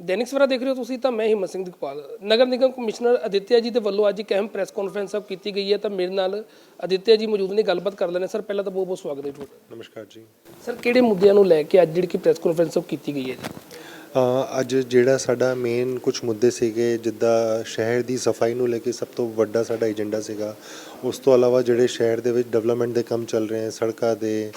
ਦੈਨਿਕ ਸਵੇਰਾ ਦੇਖ ਰਹੇ ਹੋ ਤੁਸੀਂ ਤਾਂ ਮੈਂ ਹਿੰਮਤ ਸਿੰਘ ਦਿਕਪਾਲ ਨਗਰ ਨਿਗਮ ਕਮਿਸ਼ਨਰ ਅਦਿੱਤਿਆ ਜੀ ਦੇ ਵੱਲੋਂ ਅੱਜ ਇੱਕ ਅਹਿਮ ਪ੍ਰੈਸ ਕਾਨਫਰੰਸ ਸਭ ਕੀਤੀ ਗਈ ਹੈ ਤਾਂ ਮੇਰੇ ਨਾਲ ਅਦਿੱਤਿਆ ਜੀ ਮੌਜੂਦ ਨੇ ਗੱਲਬਾਤ ਕਰ ਲੈਣੇ ਸਰ ਪਹਿਲਾਂ ਤਾਂ ਬਹੁਤ ਬਹੁਤ ਸਵਾਗਤ ਹੈ ਤੁਹਾਡਾ। ਨਮਸਕਾਰ ਜੀ। ਸਰ ਕਿਹੜੇ ਮੁੱਦਿਆਂ ਨੂੰ ਲੈ ਕੇ ਅੱਜ ਜਿਹੜੀ ਕਿ ਪ੍ਰੈਸ ਕਾਨਫਰੰਸ ਸਭ ਕੀਤੀ ਗਈ ਹੈ ਜੀ? ਅੱਜ ਜਿਹੜਾ ਸਾਡਾ ਮੇਨ ਕੁਝ ਮੁੱਦੇ ਸੀਗੇ ਜਿੱਦਾਂ ਸ਼ਹਿਰ ਦੀ ਸਫ਼ਾਈ ਨੂੰ ਲੈ ਕੇ ਸਭ ਤੋਂ ਵੱਡਾ ਸਾਡਾ ਏਜੰਡਾ ਸੀਗਾ ਉਸ ਤੋਂ ਇਲਾਵਾ ਜਿਹੜੇ ਸ਼ਹਿਰ ਦੇ ਵਿੱਚ ਡਿਵੈਲਪਮੈਂਟ ਦੇ ਕੰਮ ਚੱਲ ਰਹੇ ਹਨ ਸੜਕਾਂ ਦੇ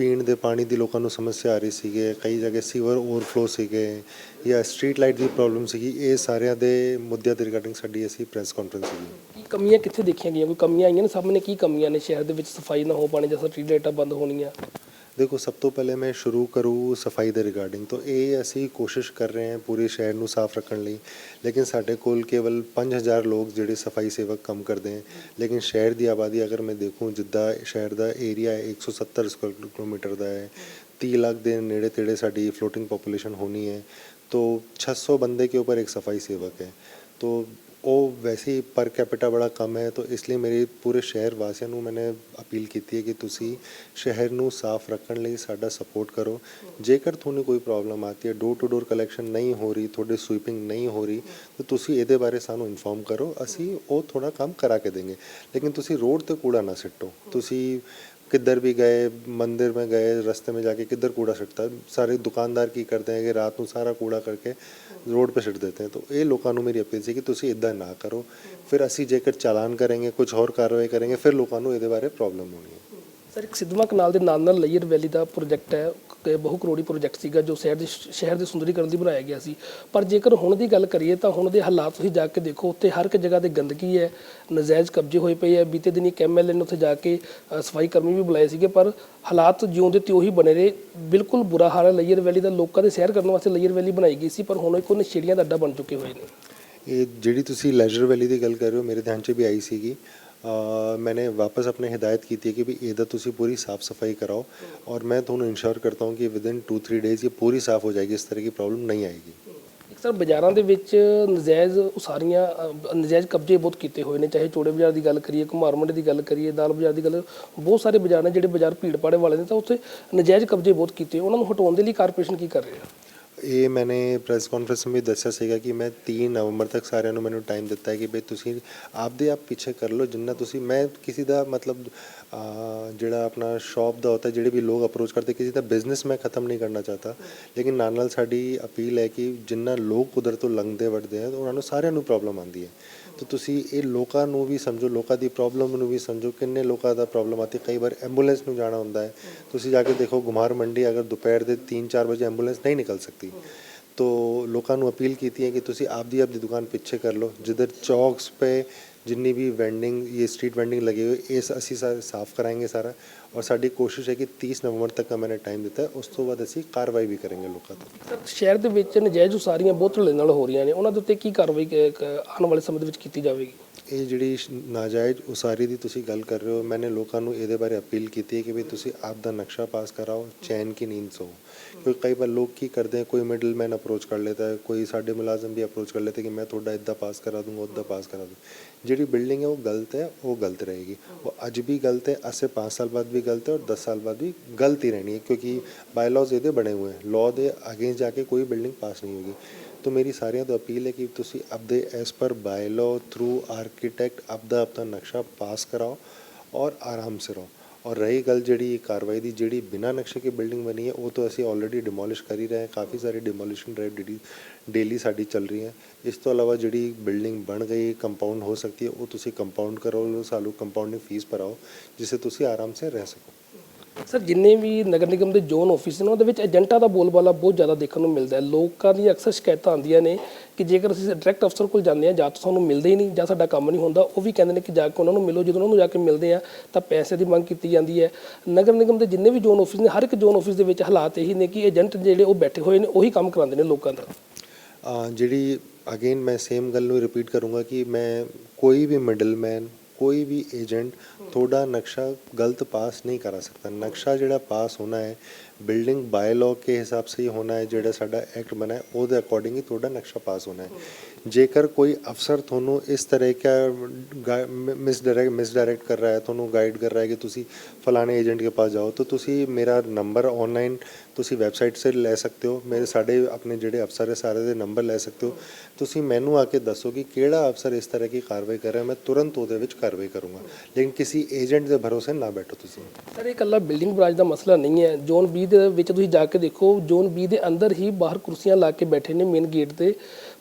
ਪੀਣ ਦੇ ਪਾਣੀ ਦੀ ਲੋਕਾਂ ਨੂੰ ਸਮੱਸਿਆ ਆ ਰਹੀ ਸੀਗੀ, ਕਈ ਜਗ੍ਹਾ ਸੀਵਰ ਓਵਰਫਲੋ ਸੀਗੇ ਜਾਂ ਸਟਰੀਟ ਲਾਈਟ ਦੀ ਪ੍ਰੋਬਲਮ ਸੀਗੀ, ਇਹ ਸਾਰਿਆਂ ਦੇ ਮੁੱਦਿਆਂ ਦੇ ਰਿਗਾਰਡਿੰਗ ਸਾਡੀ ਅਸੀਂ ਪ੍ਰੈਸ ਕਾਨਫਰੰਸ ਸੀਗੀ। ਕੀ ਕਮੀਆਂ ਕਿੱਥੇ ਦੇਖੀਆਂ ਗਈਆਂ? ਕੋਈ ਕਮੀਆਂ ਆਈਆਂ ਨੇ ਸਾਹਮਣੇ? ਕੀ ਕਮੀਆਂ ਨੇ? ਸ਼ਹਿਰ ਦੇ ਵਿੱਚ ਸਫ਼ਾਈ ਨਾ ਹੋ ਪਾਣੀ ਜਾਂ ਸਟਰੀਟ ਲਾਈਟਾਂ ਬੰਦ ਹੋਣੀਆਂ। ਦੇਖੋ ਸਭ ਤੋਂ ਪਹਿਲੇ ਮੈਂ ਸ਼ੁਰੂ ਕਰੂ ਸਫਾਈ ਦੇ ਰਿਗਾਰਡਿੰਗ ਤੋਂ ਇਹ ਅਸੀਂ ਕੋਸ਼ਿਸ਼ ਕਰ ਰਹੇ ਹਾਂ ਪੂਰੇ ਸ਼ਹਿਰ ਨੂੰ ਸਾਫ਼ ਰੱਖਣ ਲਈ ਲੇਕਿਨ ਸਾਡੇ ਕੋਲ ਕੇਵਲ 5000 ਲੋਕ ਜਿਹੜੇ ਸਫਾਈ ਸੇਵਕ ਕੰਮ ਕਰਦੇ ਹਨ ਲੇਕਿਨ ਸ਼ਹਿਰ ਦੀ ਆਬਾਦੀ ਅਗਰ ਮੈਂ ਦੇਖੂੰ ਜਿੱਦਾਂ ਸ਼ਹਿਰ ਦਾ ਏਰੀਆ ਹੈ 170 ਸਕੁਆਇਰ ਕਿਲੋਮੀਟਰ ਦਾ ਹੈ 30 ਲੱਖ ਦੇ ਨੇੜੇ ਤੇੜੇ ਸਾਡੀ ਫਲੋਟਿੰਗ ਪੋਪੂਲੇਸ਼ਨ ਹੋਣੀ ਹੈ तो 600 बंदे के ऊपर एक सफाई सेवक है तो ਉਹ ਵੈਸੇ ਹੀ ਪਰ ਕੈਪੀਟਾ ਬੜਾ ਕਮ ਹੈ, ਤਾਂ ਇਸ ਲਈ ਮੇਰੇ ਪੂਰੇ ਸ਼ਹਿਰ ਵਾਸੀਆਂ ਨੂੰ ਮੈਨੇ ਅਪੀਲ ਕੀਤੀ ਹੈ ਕਿ ਤੁਸੀਂ ਸ਼ਹਿਰ ਨੂੰ ਸਾਫ਼ ਰੱਖਣ ਲਈ ਸਾਡਾ ਸਪੋਰਟ ਕਰੋ। ਜੇਕਰ ਤੁਹਾਨੂੰ ਕੋਈ ਪ੍ਰੋਬਲਮ ਆਤੀ ਹੈ ਡੋਰ ਟੂ ਡੋਰ ਕਲੈਕਸ਼ਨ ਨਹੀਂ ਹੋ ਰਹੀ, ਤੁਹਾਡੇ ਸਵੀਪਿੰਗ ਨਹੀਂ ਹੋ ਰਹੀ, ਤਾਂ ਤੁਸੀਂ ਇਹਦੇ ਬਾਰੇ ਸਾਨੂੰ ਇਨਫੋਰਮ ਕਰੋ, ਅਸੀਂ ਉਹ ਥੋੜਾ ਕੰਮ ਕਰਾ ਕੇ ਦੇंगे ਲੇਕਿਨ ਤੁਸੀਂ ਰੋਡ ਤੇ ਕੂੜਾ ਨਾ ਸਿੱਟੋ। ਤੁਸੀਂ किधर भी गए मंदिर में गए रास्ते में जाके किधर कूड़ा सिटता है सारे दुकानदार की करते हैं कि रात ਨੂੰ ਸਾਰਾ ਕੂੜਾ ਕਰਕੇ ਰੋਡ 'ਤੇ ਸਿੱਟ ਦਿੰਦੇ हैं तो ਇਹ ਲੋਕਾਂ ਨੂੰ ਮੇਰੀ ਅਪੀਲ ਸੀ ਕਿ ਤੁਸੀਂ ਇਦਾਂ ਨਾ ਕਰੋ ਫਿਰ ਅਸੀਂ ਜੇਕਰ ਚਾਲਾਨ ਕਰਾਂਗੇ ਕੁਝ ਹੋਰ ਕਾਰਵਾਈ ਕਰਾਂਗੇ ਫਿਰ ਲੋਕਾਂ ਨੂੰ ਇਹਦੇ ਬਾਰੇ ਪ੍ਰੋਬਲਮ ਹੋਣੀ ਹੈ ਸਰ ਇੱਕ ਸਿੱਧਵਾਂ ਕਨਾਲ ਦੇ ਨਾਲ ਨਾਲ ਲੇਅਰ ਵੈਲੀ ਦਾ ਪ੍ਰੋਜੈਕਟ ਹੈ ਕਿ ਬਹੁ ਕਰੋੜੀ ਪ੍ਰੋਜੈਕਟ ਸੀਗਾ ਜੋ ਸ਼ਹਿਰ ਦੇ ਸ਼ਹਿਰ ਦੇ ਸੁੰਦਰੀਕਰਨ ਲਈ ਬਣਾਇਆ ਗਿਆ ਸੀ। ਪਰ ਜੇਕਰ ਹੁਣ ਦੀ ਗੱਲ ਕਰੀਏ ਤਾਂ ਹੁਣ ਦੇ ਹਾਲਾਤ ਤੁਸੀਂ ਜਾ ਕੇ ਦੇਖੋ, ਉੱਥੇ ਹਰ ਇੱਕ ਜਗ੍ਹਾ ਤੇ ਗੰਦਗੀ ਹੈ, ਨਜਾਇਜ਼ ਕਬਜ਼ੇ ਹੋਏ ਪਏ ਹੈ। ਬੀਤੇ ਦਿਨੀ ਇੱਕ ਐਮਐਲਏ ਨੇ ਉੱਥੇ ਜਾ ਕੇ ਸਫ਼ਾਈ ਕਰਮੀ ਵੀ ਬੁਲਾਏ ਸੀਗੇ, ਪਰ ਹਾਲਾਤ ਜਿਉਂ ਦੇ ਤੇ ਉਹੀ ਬਣੇ ਰਹੇ। ਬਿਲਕੁਲ ਬੁਰਾ ਹਾਲ ਹੈ। ਲਈਅਰ ਵੈਲੀ ਦਾ ਲੋਕਾਂ ਦੇ ਸੈਰ ਕਰਨ ਵਾਸਤੇ ਲਈਅਰ ਵੈਲੀ ਬਣਾਈ ਗਈ ਸੀ, ਪਰ ਹੁਣ ਇੱਕ ਨਸ਼ੇੜੀਆਂ ਦਾ ਅੱਡਾ ਬਣ ਚੁੱਕੇ ਹੋਏ ਨੇ। ਇਹ ਜਿਹੜੀ ਤੁਸੀਂ ਲੈਜਰ ਵੈਲੀ ਦੀ ਗੱਲ ਕਰ ਰਹੇ ਹੋ, ਮੇਰੇ ਧਿਆਨ 'ਚ ਵੀ ਆਈ ਸੀਗੀ। ਮੈਨੇ ਵਾਪਸ ਆਪਣੇ ਹਦਾਇਤ ਕੀਤੀ ਹੈ ਕਿ ਵੀ ਇਹਦਾ ਤੁਸੀਂ ਪੂਰੀ ਸਾਫ਼ ਸਫ਼ਾਈ ਕਰਾਓ ਔਰ ਮੈਂ ਤੁਹਾਨੂੰ ਇਨਸ਼ੋਰ ਕਰਤਾ ਹਾਂ ਕਿ ਵਿਦਿਨ 2-3 ਡੇਜ਼ ਇਹ ਪੂਰੀ ਸਾਫ਼ ਹੋ ਜਾਏਗੀ ਇਸ ਤਰ੍ਹਾਂ ਦੀ ਪ੍ਰੋਬਲਮ ਨਹੀਂ ਆਏਗੀ। ਸਰ ਬਾਜ਼ਾਰਾਂ ਦੇ ਵਿੱਚ ਨਜਾਇਜ਼ ਉਸਾਰੀਆਂ ਅ, ਨਜਾਇਜ਼ ਕਬਜ਼ੇ ਬਹੁਤ ਕੀਤੇ ਹੋਏ ਨੇ ਚਾਹੇ ਚੋੜੇ ਬਾਜ਼ਾਰ ਦੀ ਗੱਲ ਕਰੀਏ ਘੁਮਾਰ ਮੰਡੀ ਦੀ ਗੱਲ ਕਰੀਏ ਦਾਲ ਬਾਜ਼ਾਰ ਦੀ ਗੱਲ ਬਹੁਤ ਸਾਰੇ ਬਾਜ਼ਾਰ ਨੇ ਜਿਹੜੇ ਬਾਜ਼ਾਰ ਭੀੜ ਭਾੜੇ ਵਾਲੇ ਨੇ ਤਾਂ ਉੱਥੇ ਨਜਾਇਜ਼ ਕਬਜ਼ੇ ਬਹੁਤ ਕੀਤੇ ਉਹਨਾਂ ਨੂੰ ਹਟਾਉਣ ਦੇ ਲਈ ਕਾਰਪੋਰੇਸ਼ਨ ਕੀ ਕਰ ਰਹੀ? ਹੈ ਇਹ ਮੈਨੇ ਪ੍ਰੈਸ ਕਾਨਫਰੰਸ ਵਿੱਚ ਦੱਸਿਆ ਸੀਗਾ ਕਿ ਮੈਂ 3 ਨਵੰਬਰ ਤੱਕ ਸਾਰਿਆਂ ਨੂੰ ਮੈਨੂੰ ਟਾਈਮ ਦਿੱਤਾ ਹੈ ਕਿ ਬਈ ਤੁਸੀਂ ਆਪਦੇ ਆਪ ਪਿੱਛੇ ਕਰ ਲਓ, ਜਿੰਨਾ ਤੁਸੀਂ, ਮੈਂ ਕਿਸੇ ਦਾ ਮਤਲਬ ਜਿਹੜਾ ਆਪਣਾ ਸ਼ਾਪ ਦਾ ਹੁੰਦਾ, ਜਿਹੜੇ ਵੀ ਲੋਕ ਅਪਰੋਚ ਕਰਦੇ, ਕਿਸੇ ਦਾ ਬਿਜ਼ਨਸ ਮੈਂ ਖਤਮ ਨਹੀਂ ਕਰਨਾ ਚਾਹਤਾ। ਲੇਕਿਨ ਨਾਲ ਨਾਲ ਸਾਡੀ ਅਪੀਲ ਹੈ ਕਿ ਜਿੰਨਾ ਲੋਕ ਉਧਰ ਤੋਂ ਲੰਘਦੇ ਵੜਦੇ ਆ, ਉਹਨਾਂ ਨੂੰ ਸਾਰਿਆਂ ਨੂੰ ਪ੍ਰੋਬਲਮ ਆਉਂਦੀ ਹੈ। ਤਾਂ ਤੁਸੀਂ ਇਹ ਲੋਕਾਂ ਨੂੰ ਵੀ ਸਮਝੋ, ਲੋਕਾਂ ਦੀ ਪ੍ਰੋਬਲਮ ਨੂੰ ਵੀ ਸਮਝੋ, ਕਿੰਨੇ ਲੋਕਾਂ ਦਾ ਪ੍ਰੋਬਲਮ ਆਤੀ ਕਈ ਵਾਰ ਐਂਬੂਲੈਂਸ ਨੂੰ ਜਾਣਾ ਹੁੰਦਾ ਹੈ। ਤੁਸੀਂ ਜਾ ਕੇ ਦੇਖੋ, ਗੁਮਾਰ ਮੰਡੀ ਅਗਰ ਦੁਪਹਿਰ ਦੇ 3-4 ਵਜੇ ਐਂਬੂਲੈਂਸ ਨਹੀਂ ਨਿਕਲ ਸਕਦੀ। ਤੋ ਲੋਕਾਂ ਨੂੰ ਅਪੀਲ ਕੀਤੀ ਹੈ ਕਿ ਤੁਸੀਂ ਆਪਦੀ ਆਪਦੀ ਦੁਕਾਨ ਪਿੱਛੇ ਕਰ ਲਓ। ਜਿੱਧਰ ਚੌਕਸ ਪੇ ਜਿੰਨੀ ਵੀ ਵੈਂਡਿੰਗ ਇਹ ਸਟਰੀਟ ਵੈਂਡਿੰਗ ਲਗੇ ਹੋਈ ਇਸ ਅਸੀਂ ਸਾਰੇ ਸਾਫ਼ ਕਰਾਂਗੇ ਸਾਰਾ। ਔਰ ਸਾਡੀ ਕੋਸ਼ਿਸ਼ ਹੈ ਕਿ 30 ਨਵੰਬਰ ਤੱਕ ਦਾ ਮੈंने ਟਾਈਮ ਦਿੱਤਾ ਉਸ ਤੋਂ ਬਾਅਦ ਅਸੀਂ ਕਾਰਵਾਈ ਵੀ ਕਰਾਂਗੇ ਲੋਕਾਂ ਤੋਂ ਸ਼ਹਿਰ ਦੇ ਵਿੱਚ ਨਜਾਇਜ਼ ਉਸਾਰੀਆਂ ਬਹੁਤ ਢਿੱਲੇ ਨਾਲ ਹੋ ਰਹੀਆਂ ਨੇ। ਉਹਨਾਂ ਦੇ ਉੱਤੇ ਕੀ ਕਾਰਵਾਈ ਆਉਣ ਵਾਲੇ ਸਮੇਂ ਦੇ ਵਿੱਚ ਕੀਤੀ ਜਾਵੇਗੀ? ਇਹ ਜਿਹੜੀ ਨਾਜਾਇਜ਼ ਉਸਾਰੀ ਦੀ ਤੁਸੀਂ ਗੱਲ ਕਰ ਰਹੇ ਹੋ, ਮੈਨੇ ਲੋਕਾਂ ਨੂੰ ਇਹਦੇ ਬਾਰੇ ਅਪੀਲ ਕੀਤੀ ਹੈ ਕਿ ਵੀ ਤੁਸੀਂ ਆਪ ਦਾ ਨਕਸ਼ਾ ਪਾਸ ਕਰਾਓ, ਚੈਨ ਕੀ ਨੀਂਦ ਸੋ। ਕਿਉਂਕਿ ਕਈ ਵਾਰ ਲੋਕ ਕੀ ਕਰਦੇ हैं ਕੋਈ ਮਿਡਲਮੈਨ ਅਪਰੋਚ ਕਰ ਲੈਤਾ ਹੈ, ਕੋਈ ਸਾਡੇ ਮੁਲਾਜ਼ਮ ਵੀ ਅਪਰੋਚ ਕਰ ਲੈਤੇ ਕਿ ਮੈਂ ਤੁਹਾਡਾ ਇੱਦਾਂ ਪਾਸ ਕਰਾ ਦੂੰਗਾ, ਉੱਦਾਂ ਪਾਸ ਕਰਾ ਦੂੰ ਜਿਹੜੀ ਬਿਲਡਿੰਗ ਹੈ, ਉਹ ਗਲਤ ਹੈ, ਉਹ ਗਲਤ ਰਹੇਗੀ। ਉਹ ਅੱਜ ਵੀ ਗਲਤ ਹੈ, ਅੱਜ ਸੇ 5 ਸਾਲ ਬਾਅਦ ਵੀ ਗਲਤ ਹੈ ਔਰ 10 ਸਾਲ ਬਾਅਦ ਵੀ ਗਲਤ ਹੀ ਰਹਿਣੀ ਹੈ, ਕਿਉਂਕਿ ਬਾਇਲਾਜ਼ ਇਹਦੇ ਬਣੇ ਹੋਏ ਹਨ ਲਾਅ ਦੇ ਅਗੇਂਸਟ ਜਾ ਕੇ ਕੋਈ ਬਿਲਡਿੰਗ ਪਾਸ ਨਹੀਂ ਹੋਗੀ ਤੋ ਮੇਰੀ ਸਾਰਿਆਂ ਤੋਂ ਅਪੀਲ ਹੈ ਕਿ ਤੁਸੀਂ ਆਪਦੇ ਐਸ ਪਰ ਬਾਇਲੋ ਥਰੂ ਆਰਕੀਟੈਕਟ ਆਪਦਾ ਆਪਦਾ ਨਕਸ਼ਾ ਪਾਸ ਕਰਾਓ ਔਰ ਆਰਾਮ ਸੇ ਰਹੋ। ਔਰ ਰਹੀ ਗੱਲ ਜਿਹੜੀ ਕਾਰਵਾਈ ਦੀ, ਜਿਹੜੀ ਬਿਨਾ ਨਕਸ਼ੇ ਕੇ ਬਿਲਡਿੰਗ ਬਣੀ ਹੈ, ਉਹ ਤੋਂ ਅਸੀਂ ਆਲਰੇਡੀ ਡਿਮੋਲਿਸ਼ ਕਰ ਹੀ ਰਹੇ ਹਾਂ। ਕਾਫੀ ਸਾਰੇ ਡਿਮੋਲਿਸ਼ਨ ਡਰਾਈਵ ਜਿਹੜੀ ਡੇਲੀ ਸਾਡੀ ਚੱਲ ਰਹੀ ਹੈ। ਇਸ ਤੋਂ ਇਲਾਵਾ ਜਿਹੜੀ ਬਿਲਡਿੰਗ ਬਣ ਗਈ ਕੰਪਾਊਂਡ ਹੋ ਸਕਦੀ ਹੈ, ਉਹ ਤੁਸੀਂ ਕੰਪਾਊਂਡ ਕਰੋ ਸਾਨੂੰ ਕੰਪਾਊਂਡਿੰਗ ਫੀਸ ਭਰਾਓ, ਜਿਸੇ ਤੁਸੀਂ ਆਰਾਮ ਸੇ ਰਹਿ ਸਕੋ। ਸਰ, ਜਿੰਨੇ ਵੀ ਨਗਰ ਨਿਗਮ ਦੇ ਜ਼ੋਨ ਆਫਿਸ ਨੇ, ਉਹਦੇ ਵਿੱਚ ਏਜੰਟਾਂ ਦਾ ਬੋਲਬਾਲਾ ਬਹੁਤ ਜ਼ਿਆਦਾ ਦੇਖਣ ਨੂੰ ਮਿਲਦਾ ਹੈ। ਲੋਕਾਂ ਦੀ ਅਕਸਰ ਸ਼ਿਕਾਇਤਾਂ ਆਉਂਦੀਆਂ ਨੇ ਕਿ ਜੇਕਰ ਅਸੀਂ ਡਾਇਰੈਕਟ ਅਫਸਰ ਕੋਲ ਜਾਂਦੇ ਹਾਂ, ਜਾਂ ਤਾਂ ਸਾਨੂੰ ਮਿਲਦੇ ਹੀ ਨਹੀਂ, ਜਾਂ ਸਾਡਾ ਕੰਮ ਨਹੀਂ ਹੁੰਦਾ, ਉਹ ਵੀ ਕਹਿੰਦੇ ਨੇ ਕਿ ਜਾ ਕੇ ਉਹਨਾਂ ਨੂੰ ਮਿਲੋ, ਜਦੋਂ ਉਹਨਾਂ ਨੂੰ ਜਾ ਕੇ ਮਿਲਦੇ ਆ ਤਾਂ ਪੈਸੇ ਦੀ ਮੰਗ ਕੀਤੀ ਜਾਂਦੀ ਹੈ। ਨਗਰ ਨਿਗਮ ਦੇ ਜਿੰਨੇ ਵੀ ਜ਼ੋਨ ਆਫਿਸ ਨੇ, ਹਰ ਇੱਕ ਜ਼ੋਨ ਆਫਿਸ ਦੇ ਵਿੱਚ ਹਾਲਾਤ ਇਹੀ ਨੇ ਕਿ ਏਜੰਟ ਜਿਹੜੇ ਉਹ ਬੈਠੇ ਹੋਏ ਨੇ, ਉਹੀ ਕੰਮ ਕਰਾਉਂਦੇ ਨੇ ਲੋਕਾਂ ਦਾ। ਜਿਹੜੀ ਅਗੇਨ ਮੈਂ ਸੇਮ ਗੱਲ ਨੂੰ ਰਿਪੀਟ ਕਰੂੰਗਾ ਕਿ ਮੈਂ ਕੋਈ ਵੀ ਮਿਡਲਮੈਨ ਕੋਈ ਵੀ ਏਜੰਟ ਤੁਹਾਡਾ ਨਕਸ਼ਾ ਗਲਤ ਪਾਸ ਨਹੀਂ ਕਰਾ ਸਕਦਾ। ਨਕਸ਼ਾ ਜਿਹੜਾ ਪਾਸ ਹੋਣਾ ਹੈ ਬਿਲਡਿੰਗ ਬਾय ਲਾਅ ਕੇ ਹਿਸਾਬ ਸੇ ਹੀ ਹੋਣਾ ਹੈ, ਜਿਹੜਾ ਸਾਡਾ ਐਕਟ ਬਣਾ ਹੈ, ਉਹਦੇ ਅਕੋਰਡਿੰਗ ਹੀ ਤੁਹਾਡਾ ਨਕਸ਼ਾ ਪਾਸ ਹੋਣਾ ਹੈ। ਜੇਕਰ ਕੋਈ ਅਫਸਰ ਤੁਹਾਨੂੰ ਇਸ ਤਰ੍ਹਾਂ का ਮਿਸਡਾਇਰੈਕਟ ਮਿਸਡਾਇਰੈਕਟ ਕਰ ਰਿਹਾ ਹੈ, ਤੁਹਾਨੂੰ ਗਾਈਡ ਕਰ ਰਿਹਾ ਹੈ ਕਿ ਤੁਸੀਂ ਫਲਾਣੇ ਏਜੰਟ ਕੇ ਪਾਸ ਜਾਓ, ਤਾਂ ਤੁਸੀਂ ਮੇਰਾ ਨੰਬਰ ਆਨਲਾਈਨ ਤੁਸੀਂ ਵੈਬਸਾਈਟ ਸੇ ਲੈ ਸਕਦੇ ਹੋ। ਮੇਰੇ ਸਾਡੇ ਆਪਣੇ ਜਿਹੜੇ ਅਫਸਰ ਹੈ, ਸਾਰੇ ਦੇ ਨੰਬਰ ਲੈ ਸਕਦੇ ਹੋ। ਤੁਸੀਂ ਮੈਨੂੰ ਆ ਕੇ ਦੱਸੋ ਕਿ ਕਿਹੜਾ ਅਫਸਰ ਇਸ ਤਰ੍ਹਾਂ ਦੀ ਕਾਰਵਾਈ ਕਰ ਰਿਹਾ ਮੈਂ ਤੁਰੰਤ ਉਹਦੇ ਵਿੱਚ ਕਾਰਵਾਈ ਕਰੂੰਗਾ। ਲੇਕਿਨ ਕਿਸੇ ਏਜੰਟ ਦੇ ਭਰੋਸੇ ਨਾ ਬੈਠੋ ਤੁਸੀਂ। ਸਰ, ਇਹ ਇਕੱਲਾ ਬਿਲਡਿੰਗ ਬ੍ਰਾਂਚ ਦਾ ਮਸਲਾ ਨਹੀਂ ਹੈ। ਜ਼ੋਨ 20 ਦੇ ਵਿੱਚ ਤੁਸੀਂ ਜਾ ਕੇ ਦੇਖੋ ਜ਼ੋਨ 20 ਦੇ ਅੰਦਰ ਹੀ ਬਾਹਰ ਕੁਰਸੀਆਂ ਲਾ ਕੇ ਬੈਠੇ ਨੇ ਮੇਨ ਗੇਟ ਤੇ।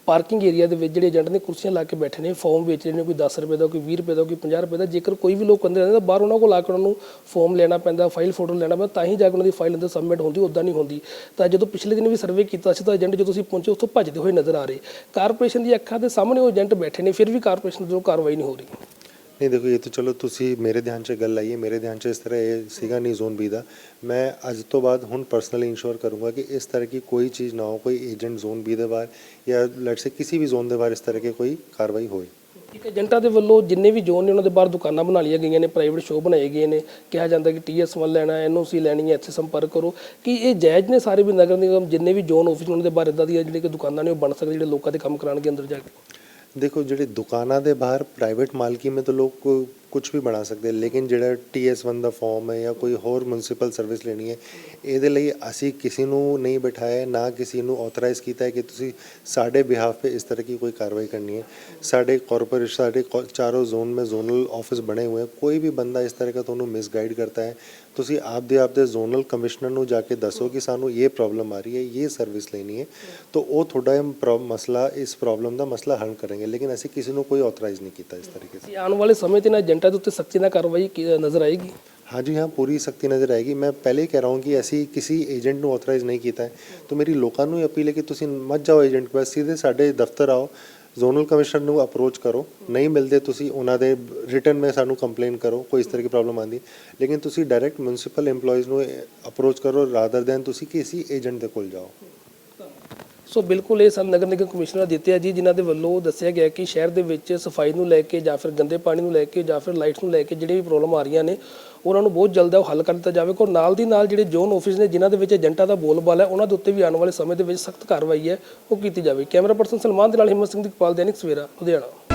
ਪਾਰਕਿੰਗ ਏਰੀਆ ਦੇ ਵਿੱਚ ਜਿਹੜੇ ਏਜੰਟ ਨੇ ਕੁਰਸੀਆਂ ਲਾ ਕੇ ਬੈਠੇ ਨੇ ਫਾਰਮ ਵੇਚ ਰਹੇ ਨੇ, ਕੋਈ 10 ਰੁਪਏ ਦਾ, ਕੋਈ 20 ਰੁਪਏ ਦਾ, ਕੋਈ 50 ਰੁਪਏ ਦਾ। ਜੇਕਰ ਕੋਈ ਵੀ ਲੋਕ ਅੰਦਰ ਆਉਂਦੇ ਤਾਂ ਬਾਹਰ ਉਹਨਾਂ ਕੋਲ ਆ ਕੇ ਉਹਨਾਂ ਨੂੰ ਫਾਰਮ ਲੈਣਾ ਪੈਂਦਾ ਫਾਈਲ ਫੋਟੋ ਲੈਣਾ ਪੈਂਦਾ, ਤਾਂ ਹੀ ਜਾ ਕੇ ਉਹਨਾਂ ਦੀ ਫਾਈਲ ਅੰਦਰ ਸਬਮਿਟ ਹੁੰਦੀ ਉਦਾਂ ਨਹੀਂ ਹੁੰਦੀ। ਤਾਂ ਜਦੋਂ ਪਿਛਲੇ ਦਿਨ ਵੀ ਸਰਵੇ ਕੀਤਾ ਸੀ, ਤਾਂ ਏਜੰਟ ਜਦੋਂ ਤੁਸੀਂ ਪਹੁੰਚੇ, ਉੱਥੋਂ ਭੱਜਦੇ ਹੋਏ ਨਜ਼ਰ ਆ ਰਹੇ। ਕਾਰਪੋਰੇਸ਼ਨ ਦੀ ਅੱਖਾਂ ਦੇ ਸਾਹਮਣੇ ਉਹ ਏਜੰਟ ਬੈਠੇ ਨੇ, ਫਿਰ ਵੀ ਕਾਰਪੋਰੇਸ਼ਨ ਤੋਂ ਕਾਰਵਾਈ ਨਹੀਂ ਹੋ ਰਹੀ। ਨਹੀਂ ਦੇਖੋ, ਇਹ ਤਾਂ ਚਲੋ ਤੁਸੀਂ ਮੇਰੇ ਧਿਆਨ 'ਚ ਗੱਲ ਆਈ ਹੈ ਮੇਰੇ ਧਿਆਨ 'ਚ ਇਸ ਤਰ੍ਹਾਂ ਇਹ ਸੀਗਾ ਨਹੀਂ ਜ਼ੋਨ ਬੀ ਦਾ। ਮੈਂ ਅੱਜ ਤੋਂ ਬਾਅਦ ਹੁਣ ਪਰਸਨਲੀ ਇੰਸ਼ੋਰ ਕਰੂੰਗਾ ਕਿ ਇਸ ਤਰ੍ਹਾਂ की ਕੋਈ ਚੀਜ਼ ਨਾ ਹੋ ਕੋਈ ਏਜੰਟ ਜ਼ੋਨ ਬੀ ਦੇ ਬਾਹਰ ਜਾਂ ਲੈਟਸ ਸੇ ਕਿਸੇ ਵੀ ਜ਼ੋਨ ਦੇ ਬਾਹਰ ਇਸ ਤਰ੍ਹਾਂ की ਕੋਈ ਕਾਰਵਾਈ ਹੋਏ ਇੱਕ ਏਜੰਟਾਂ ਦੇ ਵੱਲੋਂ ਜਿੰਨੇ ਵੀ ਜ਼ੋਨ ਨੇ ਉਹਨਾਂ ਦੇ ਬਾਹਰ ਦੁਕਾਨਾਂ ਬਣਾ ਲਈਆਂ ਗਈਆਂ ਨੇ ਪ੍ਰਾਈਵੇਟ ਸ਼ੋਅ ਬਣਾਏ ਗਏ ਨੇ, ਕਿਹਾ ਜਾਂਦਾ ਕਿ ਟੀਐਸ1 ਲੈਣਾ ਹੈ ਐਨਓਸੀ ਲੈਣੀ ਹੈ, ਇੱਥੇ ਸੰਪਰਕ ਕਰੋ। ਕਿ ਇਹ ਜਾਇਜ਼ ਨੇ ਸਾਰੇ ਵੀ ਨਗਰ ਨਿਗਮ ਜਿੰਨੇ ਵੀ ਜ਼ੋਨ ਆਫਿਸ ਉਹਨਾਂ ਦੇ ਬਾਹਰ ਇਦਾਂ ਦੀਆਂ ਜਿਹੜੀਆਂ ਕਿ ਦੁਕਾਨਾਂ ਨੇ ਉਹ ਬਣ ਸਕਦੇ, ਜਿਹੜੇ ਲੋਕਾਂ ਦੇ ਕੰਮ ਕਰਾਉਣਗੇ ਅੰਦਰ ਜਾ ਕੇ? देखो ਜਿਹੜੇ ਦੁਕਾਨਾਂ ਦੇ ਬਾਹਰ ਪ੍ਰਾਈਵੇਟ ਮਾਲਕੀ में तो लोग ਕੁਝ ਵੀ ਬਣਾ ਸਕਦੇ ਲੇਕਿਨ ਜਿਹੜਾ TS1 ਦਾ ਫਾਰਮ ਹੈ ਜਾਂ ਕੋਈ ਹੋਰ ਮਿਊਨਿਸਪਲ ਸਰਵਿਸ ਲੈਣੀ ਹੈ, ਇਹਦੇ ਲਈ ਅਸੀਂ ਕਿਸੇ ਨੂੰ ਨਹੀਂ ਬਿਠਾਇਆ, ਨਾ ਕਿਸੇ ਨੂੰ ਆਥੋਰਾਈਜ਼ ਕੀਤਾ ਹੈ ਕਿ ਤੁਸੀਂ ਸਾਡੇ ਬਿਹਾਫ 'ਤੇ ਇਸ ਤਰ੍ਹਾਂ ਦੀ ਕੋਈ ਕਾਰਵਾਈ ਕਰਨੀ ਹੈ। ਸਾਡੇ ਕਾਰਪੋਰੇਸ਼ਨ ਸਾਡੇ ਚਾਰੋਂ ਜ਼ੋਨ ਮੇ ਜ਼ੋਨਲ ਆਫਿਸ ਬਣੇ ਹੋਏ ਹਨ ਕੋਈ ਵੀ ਬੰਦਾ ਇਸ ਤਰ੍ਹਾਂ ਦਾ ਤੁਹਾਨੂੰ ਮਿਸਗਾਈਡ ਕਰਤਾ ਹੈ, ਤੁਸੀਂ ਆਪ ਦੇ ਆਪ ਦੇ ਜ਼ੋਨਲ ਕਮਿਸ਼ਨਰ ਨੂੰ ਜਾ ਕੇ ਦੱਸੋ ਕਿ ਸਾਨੂੰ ਇਹ ਪ੍ਰੋਬਲਮ ਆ ਰਹੀ ਹੈ, ਇਹ ਸਰਵਿਸ ਲੈਣੀ ਹੈ। ਤਾਂ ਉਹ ਤੁਹਾਡਾ ਮਸਲਾ, ਇਸ ਪ੍ਰੋਬਲਮ ਦਾ ਮਸਲਾ ਹੱਲ ਕਰਨਗੇ, ਲੇਕਿਨ ਅਸੀਂ ਕਿਸੇ ਨੂੰ ਕੋਈ ਆਥੋਰਾਈਜ਼ ਨਹੀਂ ਕੀਤਾ ਇਸ ਤਰੀਕੇ ਸੇ ਆਉਣ ਵਾਲੇ ਸਮੇਂ ਤੇ ਨਾ ਏਜੰਟਾਂ ਦੇ ਉੱਤੇ ਸਖਤੀ ਨਾਲ ਕਾਰਵਾਈ ਕੀ- ਨਜ਼ਰ ਆਏਗੀ? ਹਾਂਜੀ, ਹਾਂ, ਪੂਰੀ ਸਖਤੀ ਨਜ਼ਰ ਆਏਗੀ। ਮੈਂ ਪਹਿਲੇ ਹੀ ਕਹਿ ਰਹਾ ਹਾਂ ਕਿ ਅਸੀਂ ਕਿਸੇ ਏਜੰਟ ਨੂੰ ਆਥੋਰਾਈਜ਼ ਨਹੀਂ ਕੀਤਾ ਹੈ। ਤਾਂ ਮੇਰੀ ਲੋਕਾਂ ਨੂੰ ਅਪੀਲ ਹੈ ਕਿ ਤੁਸੀਂ ਮੱਝ ਜਾਓ ਏਜੰਟ ਕੋਲ ਸਿੱਧੇ ਸਾਡੇ ਦਫ਼ਤਰ ਆਓ, ਜ਼ੋਨਲ ਕਮਿਸ਼ਨਰ ਨੂੰ ਅਪਰੋਚ ਕਰੋ। ਨਹੀਂ ਮਿਲਦੇ ਤੁਸੀਂ ਉਹਨਾਂ ਦੇ ਰਿਟਰਨ ਮੈਂ ਸਾਨੂੰ ਕੰਪਲੇਨ ਕਰੋ, ਕੋਈ ਇਸ ਤਰ੍ਹਾਂ ਦੀ ਪ੍ਰੋਬਲਮ ਆਂਦੀ ਲੇਕਿਨ ਤੁਸੀਂ ਡਾਇਰੈਕਟ ਮਿਊਨਿਸਪਲ EMPLOYEES ਨੂੰ ਅਪਰੋਚ ਕਰੋ ਰਾਦਰ ਦੈਨ ਤੁਸੀਂ ਕਿਸੇ ਏਜੰਟ ਦੇ ਕੋਲ ਜਾਓ। ਸੋ ਬਿਲਕੁਲ ਇਹ ਸਾਨੂੰ ਨਗਰ ਨਿਗਮ ਕਮਿਸ਼ਨਰ ਦਿੱਤੇ ਆ ਜੀ, ਜਿਨ੍ਹਾਂ ਦੇ ਵੱਲੋਂ ਦੱਸਿਆ ਗਿਆ ਕਿ ਸ਼ਹਿਰ ਦੇ ਵਿੱਚ ਸਫ਼ਾਈ ਨੂੰ ਲੈ ਕੇ ਜਾਂ ਫਿਰ ਗੰਦੇ ਪਾਣੀ ਨੂੰ ਲੈ ਕੇ ਜਾਂ ਫਿਰ ਲਾਈਟਸ ਨੂੰ ਲੈ ਕੇ ਜਿਹੜੇ ਵੀ ਪ੍ਰੋਬਲਮ ਆ ਰਹੀਆਂ ਨੇ, ਉਹਨਾਂ ਨੂੰ ਬਹੁਤ ਜਲਦ ਉਹ ਹੱਲ ਕਰ ਦਿੱਤਾ ਜਾਵੇ ਔਰ ਨਾਲ ਦੀ ਨਾਲ ਜਿਹੜੇ ਜ਼ੋਨ ਆਫਿਸ ਨੇ, ਜਿਨ੍ਹਾਂ ਦੇ ਵਿੱਚ ਏਜੰਟਾਂ ਦਾ ਬੋਲਬਾਲਾ ਹੈ, ਉਹਨਾਂ ਦੇ ਉੱਤੇ ਵੀ ਆਉਣ ਵਾਲੇ ਸਮੇਂ ਦੇ ਵਿੱਚ ਸਖਤ ਕਾਰਵਾਈ ਹੈ, ਉਹ ਕੀਤੀ ਜਾਵੇ ਕੈਮਰਾ ਪਰਸਨ ਸਲਮਾਨ ਦੇ ਨਾਲ ਹਿੰਮਤ ਸਿੰਘ ਦੀ ਕਪਾਲ ਦੈਨਿਕ ਸਵੇਰਾ, ਲੁਧਿਆਣਾ।